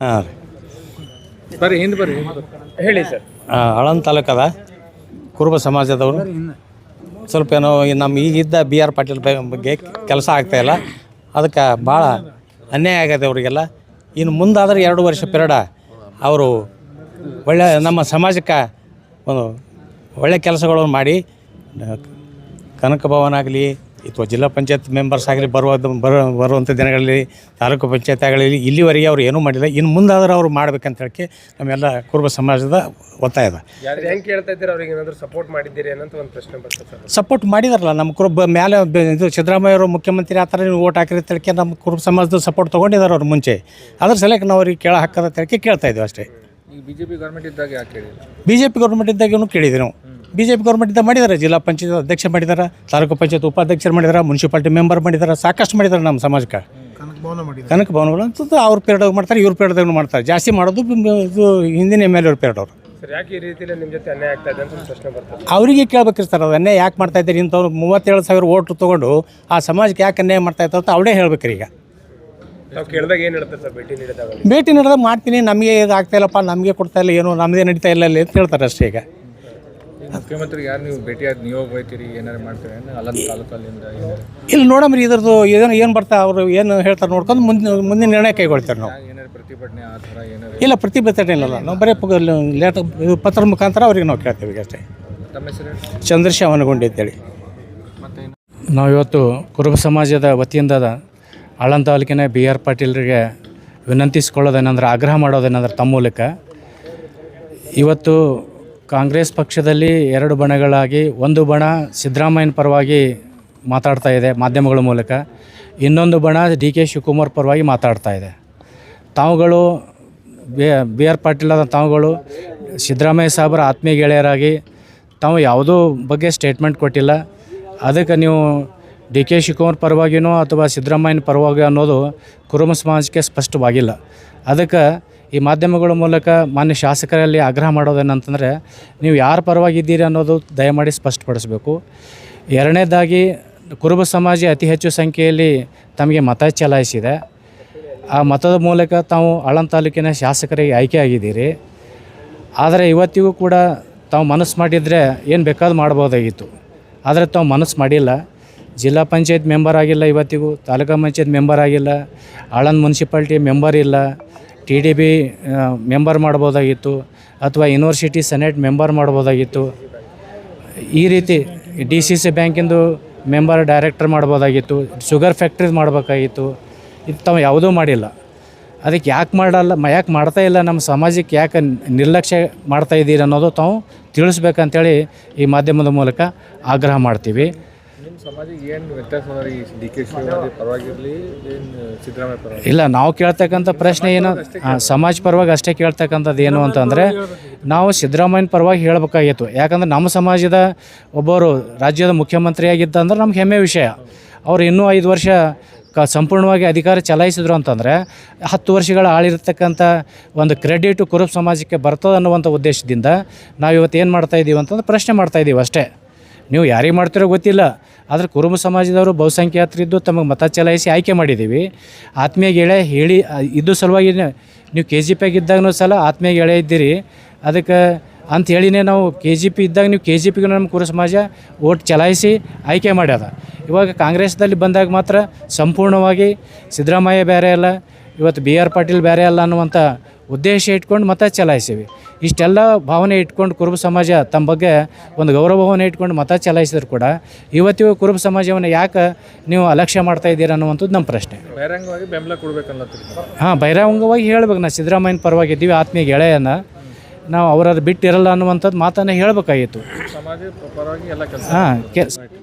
ಹಾಂ ರೀ. ಬರ್ರಿ ಹಿಂದೆ ಬರ್ರಿ ಹೇಳಿ ಸರ್. ಆಳಂದ ತಾಲೂಕದ ಕುರುಬ ಸಮಾಜದವರು. ಸ್ವಲ್ಪ ಏನೋ ನಮ್ಮ ಈಗಿದ್ದ ಬಿ ಆರ್ ಪಾಟೀಲ್ ಬಗ್ಗೆ ಕೆಲಸ ಆಗ್ತಾಯಿಲ್ಲ ಅದಕ್ಕೆ ಭಾಳ ಅನ್ಯಾಯ ಆಗದೆ ಅವರಿಗೆಲ್ಲ. ಇನ್ನು ಮುಂದಾದ್ರೆ ಎರಡು ವರ್ಷ ಪಿರಿಯಡ. ಅವರು ಒಳ್ಳೆ ನಮ್ಮ ಸಮಾಜಕ್ಕೆ ಒಂದು ಒಳ್ಳೆ ಕೆಲಸಗಳನ್ನು ಮಾಡಿ ಕನಕ ಭವನ ಆಗಲಿ ಅಥವಾ ಜಿಲ್ಲಾ ಪಂಚಾಯತ್ ಮೆಂಬರ್ಸ್ ಆಗಲಿ ಬರುವ ಬರೋ ಬರುವಂಥ ದಿನಗಳಲ್ಲಿ ತಾಲೂಕು ಪಂಚಾಯತ್ ಆಗಲಿ ಇಲ್ಲಿವರೆಗೆ ಅವ್ರು ಏನೂ ಮಾಡಿಲ್ಲ. ಇನ್ನು ಮುಂದಾದ್ರೆ ಅವ್ರು ಮಾಡ್ಬೇಕಂತ ಹೇಳಕ್ಕೆ ನಮ್ಮೆಲ್ಲ ಕುರುಬ ಸಮಾಜದ ಒತ್ತಾಯ ಇದೆ ಹೆಂಗ್ ಕೇಳ್ತಾ ಇದ್ದೀರಾ? ಅವ್ರಿಗೆ ಏನಾದರೂ ಸಪೋರ್ಟ್ ಮಾಡಿದ್ದೀರಿ? ಒಂದು ಪ್ರಶ್ನೆ ಬರ್ತದೆ ಸಪೋರ್ಟ್ ಮಾಡಿದಾರಲ್ಲ ನಮ್ಮ ಕುರುಬ ಮೇಲೆ ಬೆ- ಇದು ಸಿದ್ದರಾಮಯ್ಯ ಅವರು ಮುಖ್ಯಮಂತ್ರಿ ಆ ಥರ ನೀವು ಓಟ್ ಹಾಕಿರೋ ತಿಳ್ಕೆ ನಮ್ಮ ಕುರುಬ ಸಮಾಜದ ಸಪೋರ್ಟ್ ತೊಗೊಂಡಿದ್ದಾರೆ ಅವ್ರು ಮುಂಚೆ. ಅದ್ರ ಸಲಕ್ಕೆ ನಾವು ಅವ್ರಿಗೆ ಕೇಳ ಹಾಕೋದ ತಿಳ್ಕೆ ಕೇಳ್ತಾ ಇದ್ದೀವಿ ಅಷ್ಟೇ. ಈಗ ಪಿ ಗೌರ್ಮೆಂಟ್ ಇದ್ದಾಗ ಯಾಕೆ ಬಿ ಜೆ ಪಿ ಗೌರ್ಮೆಂಟ್ ಇದ್ದಾಗೂ ಕೇಳಿದ್ದೀವಿ ನಾವು. ಬಿ ಜೆ ಪಿ ಗೌರ್ಮೆಂಟಿಂದ ಮಾಡಿದ್ದಾರೆ ಜಿಲ್ಲಾ ಪಂಚಾಯತ್ ಅಧ್ಯಕ್ಷ ಮಾಡಿದ್ದಾರೆ ತಾಲೂಕು ಪಂಚಾಯತ್ ಉಪಾಧ್ಯಕ್ಷರು ಮಾಡಿದ್ದಾರೆ ಮುನ್ಸಿಪಾಲ್ಟಿ ಮೆಂಬರ್ ಮಾಡಿದ್ದಾರೆ ಸಾಕಷ್ಟು ಮಾಡಿದ್ದಾರೆ ನಮ್ಮ ಸಮಾಜಕ್ಕೆ. ಕನಕ ಭವನಗಳು ಅಂತ ಅವ್ರ ಪೀರಿಯಡ್ ಮಾಡ್ತಾರೆ ಇವ್ರ ಪೀರಿಯಡ್ದಾಗ ಮಾಡ್ತಾರೆ. ಜಾಸ್ತಿ ಮಾಡೋದು ಇದು ಹಿಂದಿನ ಎಂ ಎಲ್ ಅವ್ರ. ಪೀರಿಯಡ್ ಅವರು ಸರ್ ಯಾಕೆ ಈ ರೀತಿಯಲ್ಲಿ ನಿಮ್ಮ ಜೊತೆ ಅನ್ಯಾಯ ಆಗ್ತಾ ಇದೆ ಅಂತ ಪ್ರಶ್ನೆ ಬರ್ತದೆ ಅವರಿಗೆ ಕೇಳ್ಬೇಕ್ರಿ ಸರ್ ಅದನ್ನೇ ಯಾಕೆ ಮಾಡ್ತಾ ಇದ್ದಾರೆ ಇಂಥವ್ರು? ಮೂವತ್ತೇಳು ಸಾವಿರ ಓಟ್ ತೊಗೊಂಡು ಆ ಸಮಾಜಕ್ಕೆ ಯಾಕೆ ಅನ್ಯಾಯ ಮಾಡ್ತಾ ಇತ್ತು ಅಂತ ಅವಳೇ ಹೇಳ್ಬೇಕ್ರಿ ಈಗ. ನಾವು ಕೇಳಿದಾಗ ಏನು ಹೇಳ್ತಾರೆ ಸರ್ ಭೇಟಿ ನೀಡಿದಾಗ ಭೇಟಿ ನಡೆದಾಗ ಮಾಡ್ತೀನಿ ನಮಗೆ ಇದು ಆಗ್ತಾ ಇಲ್ಲಪ್ಪ ನಮಗೆ ಕೊಡ್ತಾ ಇಲ್ಲ ಏನು ನಮ್ಮದೇ ನಡೀತಾ ಇಲ್ಲ ಅಲ್ಲಿ ಅಂತ ಹೇಳ್ತಾರೆ ಅಷ್ಟೇ ಈಗ. ಮುಖ್ಯಮಂತ್ರಿ ಯಾರು ನೀವು ಭೇಟಿ ನೀವು ಹೋಗ್ತೀರಿ ಏನಾರು ಮಾಡ್ತೀರಿ ಅಲ್ಲೊಂದು ತಾಲೂಕಲ್ಲಿಂದ ಇಲ್ಲಿ ನೋಡಮ್ರಿ ಇದ್ರದ್ದು ಏನು ಏನು ಬರ್ತಾ ಅವರು ಏನು ಹೇಳ್ತಾರೆ ನೋಡ್ಕೊಂಡು ಮುಂದಿನ ಮುಂದಿನ ನಿರ್ಣಯ ಕೈಗೊಳ್ತಾರೆ ನಾವು. ಏನಾರು ಪ್ರತಿಭಟನೆ ಆ ಥರ ಏನಾರು ಇಲ್ಲ ಪ್ರತಿಭಟನೆ ಇಲ್ಲ ನಾವು ಬರೀ ಲೇಟ್ ಪತ್ರ ಮುಖಾಂತರ ಅವ್ರಿಗೆ ನಾವು ಕೇಳ್ತೇವೆ ಈಗ ಅಷ್ಟೇ. ತಮ್ಮ ಹೆಸರು ಚಂದ್ರಶೇವನಗುಂಡಿ ಅಂತೇಳಿ. ನಾವಿವತ್ತು ಕುರುಬ ಸಮಾಜದ ವತಿಯಿಂದ ಆಳಂದ ತಾಲೂಕಿನ ಬಿ ಆರ್ ಪಾಟೀಲ್ರಿಗೆ ವಿನಂತಿಸ್ಕೊಳ್ಳೋದೇನೆಂದ್ರೆ ಆಗ್ರಹ ಮಾಡೋದೇನೆಂದ್ರೆ ತಮ್ಮ ಮೂಲಕ. ಇವತ್ತು ಕಾಂಗ್ರೆಸ್ ಪಕ್ಷದಲ್ಲಿ ಎರಡು ಬಣಗಳಾಗಿ, ಒಂದು ಬಣ ಸಿದ್ದರಾಮಯ್ಯನ ಪರವಾಗಿ ಮಾತಾಡ್ತಾ ಇದೆ ಮಾಧ್ಯಮಗಳ ಮೂಲಕ. ಇನ್ನೊಂದು ಬಣ ಡಿ ಕೆ ಶಿವಕುಮಾರ್ ಪರವಾಗಿ ಮಾತಾಡ್ತಾ ಇದೆ. ತಾವುಗಳು, ಬಿ ಆರ್ ಪಾಟೀಲ್ ತಾವುಗಳು, ಸಿದ್ದರಾಮಯ್ಯ ಸಾಹೇಬರ ಆತ್ಮೀಯ ಗೆಳೆಯರಾಗಿ, ತಾವು ಯಾವುದೂ ಬಗ್ಗೆ ಸ್ಟೇಟ್ಮೆಂಟ್ ಕೊಟ್ಟಿಲ್ಲ. ಅದಕ್ಕೆ ನೀವು ಡಿ ಕೆ ಶಿವಕುಮಾರ್ ಪರವಾಗಿನೋ ಅಥವಾ ಸಿದ್ದರಾಮಯ್ಯನ ಪರವಾಗಿ ಅನ್ನೋದು ಕುರುಮ ಸಮಾಜಕ್ಕೆ ಸ್ಪಷ್ಟವಾಗಿಲ್ಲ. ಅದಕ್ಕೆ ಈ ಮಾಧ್ಯಮಗಳ ಮೂಲಕ ಮಾನ್ಯ ಶಾಸಕರಲ್ಲಿ ಆಗ್ರಹ ಮಾಡೋದೇನಂತಂದರೆ, ನೀವು ಯಾರ ಪರವಾಗಿದ್ದೀರಿ ಅನ್ನೋದು ದಯಮಾಡಿ ಸ್ಪಷ್ಟಪಡಿಸಬೇಕು. ಎರಡನೇದಾಗಿ, ಕುರುಬ ಸಮಾಜ ಅತಿ ಹೆಚ್ಚು ಸಂಖ್ಯೆಯಲ್ಲಿ ತಮಗೆ ಮತ ಚಲಾಯಿಸಿದೆ. ಆ ಮತದ ಮೂಲಕ ತಾವು ಆಳಂದ ತಾಲೂಕಿನ ಶಾಸಕರಿಗೆ ಆಯ್ಕೆಯಾಗಿದ್ದೀರಿ ಆದರೆ ಇವತ್ತಿಗೂ ಕೂಡ ತಾವು ಮನಸ್ಸು ಮಾಡಿದರೆ ಏನು ಬೇಕಾದ್ರೂ ಮಾಡ್ಬೋದಾಗಿತ್ತು. ಆದರೆ ತಾವು ಮನಸ್ಸು ಮಾಡಿಲ್ಲ. ಜಿಲ್ಲಾ ಪಂಚಾಯತ್ ಮೆಂಬರ್ ಆಗಿಲ್ಲ ಇವತ್ತಿಗೂ, ತಾಲೂಕಾ ಪಂಚಾಯತ್ ಮೆಂಬರ್ ಆಗಿಲ್ಲ. ಆಳಂದ್ ಮುನ್ಸಿಪಾಲ್ಟಿ ಮೆಂಬರ್ ಇಲ್ಲ. ಟಿ ಡಿ ಬಿ ಮೆಂಬರ್ ಮಾಡ್ಬೋದಾಗಿತ್ತು ಅಥವಾ ಯೂನಿವರ್ಸಿಟಿ ಸೆನೆಟ್ ಮೆಂಬರ್ ಮಾಡ್ಬೋದಾಗಿತ್ತು. ಈ ರೀತಿ ಡಿ ಸಿ ಸಿ ಬ್ಯಾಂಕಿಂದು ಮೆಂಬರ್ ಡೈರೆಕ್ಟರ್ ಮಾಡ್ಬೋದಾಗಿತ್ತು, ಶುಗರ್ ಫ್ಯಾಕ್ಟ್ರೀಸ್ ಮಾಡಬೇಕಾಗಿತ್ತು. ಇದು ತಾವು ಯಾವುದೂ ಮಾಡಿಲ್ಲ. ಅದಕ್ಕೆ ಯಾಕೆ ಮಾಡಲ್ಲ ಯಾಕೆ ಮಾಡ್ತಾ ಇಲ್ಲ ನಮ್ಮ ಸಮಾಜಕ್ಕೆ ಯಾಕೆ ನಿರ್ಲಕ್ಷ್ಯ ಮಾಡ್ತಾ ಇದ್ದೀರಿ ಅನ್ನೋದು ತಾವು ತಿಳಿಸ್ಬೇಕಂತೇಳಿ ಈ ಮಾಧ್ಯಮದ ಮೂಲಕ ಆಗ್ರಹ ಮಾಡ್ತೀವಿ. ಇಲ್ಲ ನಾವು ಕೇಳ್ತಕ್ಕಂಥ ಪ್ರಶ್ನೆ ಏನು ಸಮಾಜ ಪರವಾಗಿ ಅಷ್ಟೇ ಕೇಳ್ತಕ್ಕಂಥದ್ದು ಏನು ಅಂತಂದರೆ ನಾವು ಸಿದ್ದರಾಮಯ್ಯನ ಪರವಾಗಿ ಹೇಳಬೇಕಾಗಿತ್ತು. ಯಾಕಂದ್ರೆ ನಮ್ಮ ಸಮಾಜದ ಒಬ್ಬರು ರಾಜ್ಯದ ಮುಖ್ಯಮಂತ್ರಿಯಾಗಿದ್ದ ಅಂದ್ರೆ ನಮ್ಗೆ ಹೆಮ್ಮೆ ವಿಷಯ. ಅವ್ರು ಇನ್ನೂ ಐದು ವರ್ಷ ಕ ಸಂಪೂರ್ಣವಾಗಿ ಅಧಿಕಾರ ಚಲಾಯಿಸಿದ್ರು ಅಂತಂದರೆ ಹತ್ತು ವರ್ಷಗಳ ಆಳಿರ್ತಕ್ಕಂಥ ಒಂದು ಕ್ರೆಡಿಟ್ ಕುರುಪ್ ಸಮಾಜಕ್ಕೆ ಬರ್ತದೆ ಅನ್ನುವಂಥ ಉದ್ದೇಶದಿಂದ ನಾವು ಇವತ್ತು ಏನು ಮಾಡ್ತಾಯಿದ್ದೀವಿ ಅಂತಂದ್ರೆ ಪ್ರಶ್ನೆ ಮಾಡ್ತಾಯಿದ್ದೀವಿ ಅಷ್ಟೇ. ನೀವು ಯಾರಿಗೆ ಮಾಡ್ತಿರೋ ಗೊತ್ತಿಲ್ಲ. ಆದರೆ ಕುರುಬ ಸಮಾಜದವರು ಬಹುಸಂಖ್ಯಾತರಿದ್ದು ತಮಗೆ ಮತ ಚಲಾಯಿಸಿ ಆಯ್ಕೆ ಮಾಡಿದ್ದೀವಿ. ಆತ್ಮೀಯ ಗೆಳೆ ಹೇಳಿ ಆ, ಇದ್ದು ಸಲುವಾಗಿ ನೀವು ಕೆ ಜಿ ಪಿಯಾಗ ಸಲ ಆತ್ಮೀಯ ಗೆಳೆ ಇದ್ದೀರಿ. ಅದಕ್ಕೆ ಅಂತ ಹೇಳಿನೇ ನಾವು ಕೆ ಜಿ ಪಿ ಇದ್ದಾಗ ನೀವು ಕೆ ಜಿ ಪಿಗೆ ನಮ್ಮ ಕುರು ಸಮಾಜ ಓಟ್ ಚಲಾಯಿಸಿ ಆಯ್ಕೆ ಮಾಡ್ಯದ. ಇವಾಗ ಕಾಂಗ್ರೆಸ್ದಲ್ಲಿ ಬಂದಾಗ ಮಾತ್ರ ಸಂಪೂರ್ಣವಾಗಿ ಸಿದ್ದರಾಮಯ್ಯ ಬೇರೆ ಅಲ್ಲ ಇವತ್ತು ಬಿ ಆರ್ ಪಾಟೀಲ್ ಬೇರೆ ಅಲ್ಲ ಅನ್ನುವಂಥ ಉದ್ದೇಶ ಇಟ್ಕೊಂಡು ಮತ ಚಲಾಯಿಸಿವಿ. ಇಷ್ಟೆಲ್ಲ ಭಾವನೆ ಇಟ್ಕೊಂಡು ಕುರುಬ ಸಮಾಜ ತಮ್ಮ ಬಗ್ಗೆ ಒಂದು ಗೌರವ ಭಾವನೆ ಇಟ್ಕೊಂಡು ಮತ ಚಲಾಯಿಸಿದ್ರು ಕೂಡ ಇವತ್ತಿಗೂ ಕುರುಬ ಸಮಾಜವನ್ನು ಯಾಕೆ ನೀವು ಅಲಕ್ಷ್ಯ ಮಾಡ್ತಾ ಇದ್ದೀರಾ ಅನ್ನುವಂಥದ್ದು ನಮ್ಮ ಪ್ರಶ್ನೆ. ಬಹಿರಂಗವಾಗಿ ಬೆಂಬಲ ಕೊಡಬೇಕಲ್ಲ ಹಾಂ ಬಹಿರಂಗವಾಗಿ ಹೇಳ್ಬೇಕು ನಾ ಸಿದ್ದರಾಮಯ್ಯನ ಪರವಾಗಿ ಇದ್ದೀವಿ ಆತ್ಮೀಯ ಗೆಳೆಯನ. ನಾವು ಅವರದ್ದು ಬಿಟ್ಟಿರಲ್ಲ ಅನ್ನುವಂಥದ್ದು ಮಾತನ್ನು ಹೇಳಬೇಕಾಗಿತ್ತು. ಸಮಾಜ ಪರವಾಗಿ ಎಲ್ಲ ಕೆಲಸ. ಹಾಂ ಕೆ